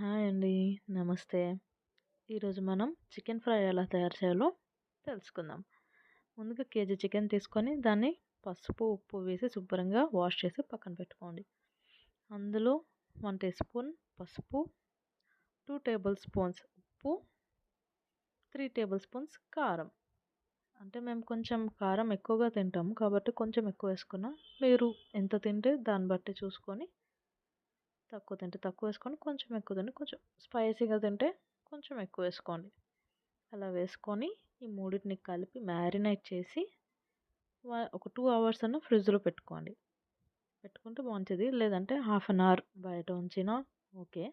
Hi అండి. నమస్తే. ఈరోజు మనం చికెన్ ఫ్రై ఎలా తయారు చేయాలో తెలుసుకుందాం. ముందుగా కేజీ చికెన్ తీసుకొని దాన్ని పసుపు ఉప్పు వేసి శుభ్రంగా వాష్ చేసి పక్కన పెట్టుకోండి. అందులో వన్ టీ స్పూన్ పసుపు టూ టేబుల్ స్పూన్స్ ఉప్పు త్రీ టేబుల్ స్పూన్స్ కారం. అంటే మేము కొంచెం కారం ఎక్కువగా తింటాము కాబట్టి కొంచెం ఎక్కువ వేసుకున్నాం మీరు ఎంత తింటే దాన్ని బట్టి చూసుకొని తక్కువ తింటే తక్కువ వేసుకొని కొంచెం ఎక్కువ తింటే కొంచెం స్పైసీగా తింటే కొంచెం ఎక్కువ వేసుకోండి. అలా వేసుకొని ఈ మూడింటిని కలిపి మ్యారినేట్ చేసి ఒక టూ అవర్స్ అన్న ఫ్రిడ్జ్లో పెట్టుకోండి. పెట్టుకుంటే మంచిది లేదంటే హాఫ్ అన్ అవర్ బయట ఉంచినా ఓకే.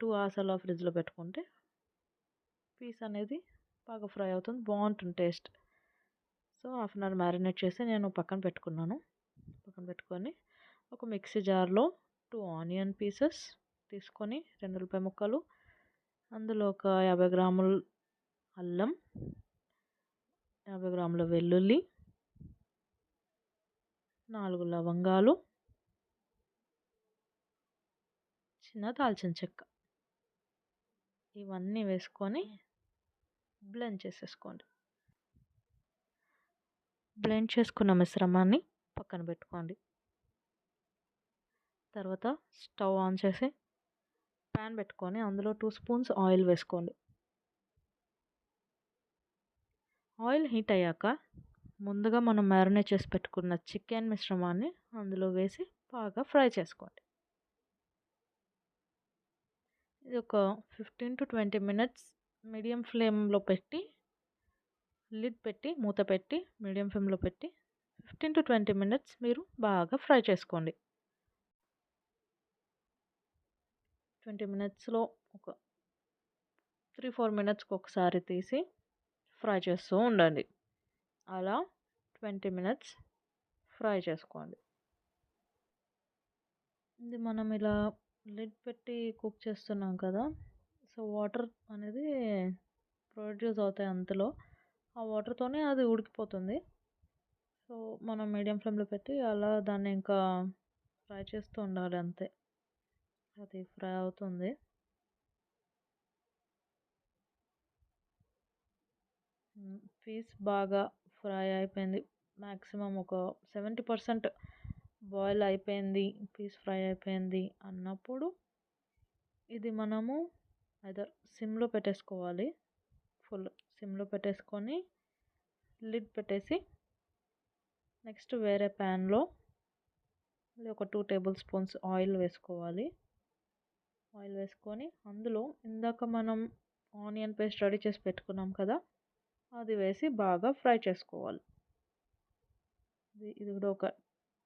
టూ అవర్స్ అలా ఫ్రిడ్జ్లో పెట్టుకుంటే పీస్ అనేది బాగా ఫ్రై అవుతుంది బాగుంటుంది taste. So half an hour marinate చేసి నేను పక్కన పెట్టుకున్నాను. పక్కన పెట్టుకొని ఒక మిక్సీ జార్లో టూ ఆనియన్ పీసెస్ తీసుకొని రెండు ఉల్లిపాయ ముక్కలు అందులో ఒక యాభై గ్రాములు అల్లం యాభై గ్రాముల వెల్లుల్లి నాలుగు లవంగాలు చిన్న దాల్చిన చెక్క. ఇవన్నీ వేసుకొని బ్లెండ్ చేసేసుకోండి. బ్లెండ్ చేసుకున్న మిశ్రమాన్ని పక్కన పెట్టుకోండి. తర్వాత స్టవ్ ఆన్ చేసి ప్యాన్ పెట్టుకొని అందులో టూ స్పూన్స్ ఆయిల్ వేసుకోండి. ఆయిల్ హీట్ అయ్యాక ముందుగా మనం మ్యారినేట్ చేసి పెట్టుకున్న చికెన్ మిశ్రమాన్ని అందులో వేసి బాగా ఫ్రై చేసుకోండి. ఇది ఒక fifteen to twenty minutes medium ఫ్లేమ్లో పెట్టి లిడ్ పెట్టి మూత పెట్టి మీడియం ఫ్లేమ్లో పెట్టి ఫిఫ్టీన్ టు ట్వంటీ మినిట్స్ మీరు బాగా ఫ్రై చేసుకోండి. ట్వంటీ మినిట్స్లో ఒక త్రీ ఫోర్ మినిట్స్కి ఒకసారి తీసి ఫ్రై చేస్తూ ఉండండి. అలా ట్వంటీ మినిట్స్ ఫ్రై చేసుకోండి. ఇది మనం ఇలా లిడ్ పెట్టి కుక్ చేస్తున్నాం కదా సో వాటర్ అనేది ప్రొడ్యూస్ అవుతాయి అంతలో. ఆ వాటర్తోనే అది ఉడికిపోతుంది. సో మనం మీడియం ఫ్లేమ్లో పెట్టి అలా దాన్ని ఇంకా ఫ్రై చేస్తూ ఉండాలి అంతే. అది ఫ్రై అవుతుంది పీస్ బాగా ఫ్రై అయిపోయింది. మ్యాక్సిమం ఒక సెవెంటీ పర్సెంట్ బాయిల్ అయిపోయింది పీస్ ఫ్రై అయిపోయింది అన్నప్పుడు ఇది మనము అయితే సిమ్లో పెట్టేసుకోవాలి ఫుల్ సిమ్లో పెట్టేసుకొని లిడ్ పెట్టేసి నెక్స్ట్ వేరే ప్యాన్లో ఒక టూ టేబుల్ స్పూన్స్ ఆయిల్ వేసుకోవాలి. ఆయిల్ వేసుకొని అందులో ఇందాక మనం ఆనియన్ పేస్ట్ రెడీ చేసి పెట్టుకున్నాం కదా అది వేసి బాగా ఫ్రై చేసుకోవాలి. ఇది కూడా ఒక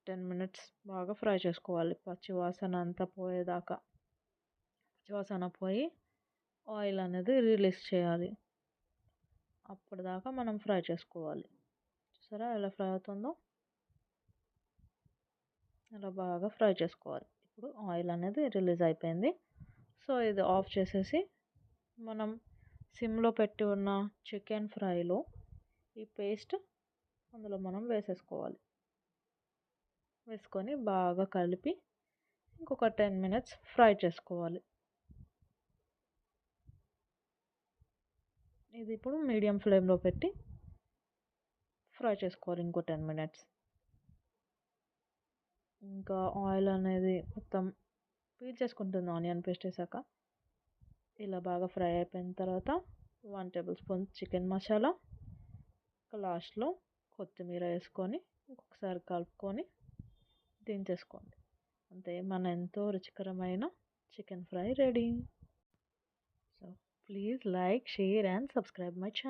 టెన్ మినిట్స్ బాగా ఫ్రై చేసుకోవాలి. పచ్చివాసన అంతా పోయేదాకా. పచ్చివాసన పోయి ఆయిల్ అనేది రిలీజ్ చేయాలి. అప్పటిదాకా మనం ఫ్రై చేసుకోవాలి. చూసారా ఎలా ఫ్రై అవుతుందో? అలా బాగా ఫ్రై చేసుకోవాలి. ఇప్పుడు ఆయిల్ అనేది రిలీజ్ అయిపోయింది. సో ఇది ఆఫ్ చేసేసి మనం సిమ్లో పెట్టి ఉన్న చికెన్ ఫ్రైలో ఈ పేస్ట్ అందులో మనం వేసేసుకోవాలి. వేసుకొని బాగా కలిపి ఇంకొక టెన్ మినిట్స్ ఫ్రై చేసుకోవాలి. ఇది ఇప్పుడు మీడియం ఫ్లేమ్లో పెట్టి ఫ్రై చేసుకోవాలి ఇంకో టెన్ మినిట్స్. ఇంకా ఆయిల్ అనేది మొత్తం స్క్వీజ్ చేసుకుంటుంది ఆనియన్ పేస్ట్ వేసాక. ఇలా బాగా ఫ్రై అయిపోయిన తర్వాత one tablespoon chicken masala లాస్ట్లో కొత్తిమీర వేసుకొని ఇంకొకసారి కలుపుకొని దించేసుకోండి. అంతే మన ఎంతో రుచికరమైన chicken fry ready. So please like share and subscribe my channel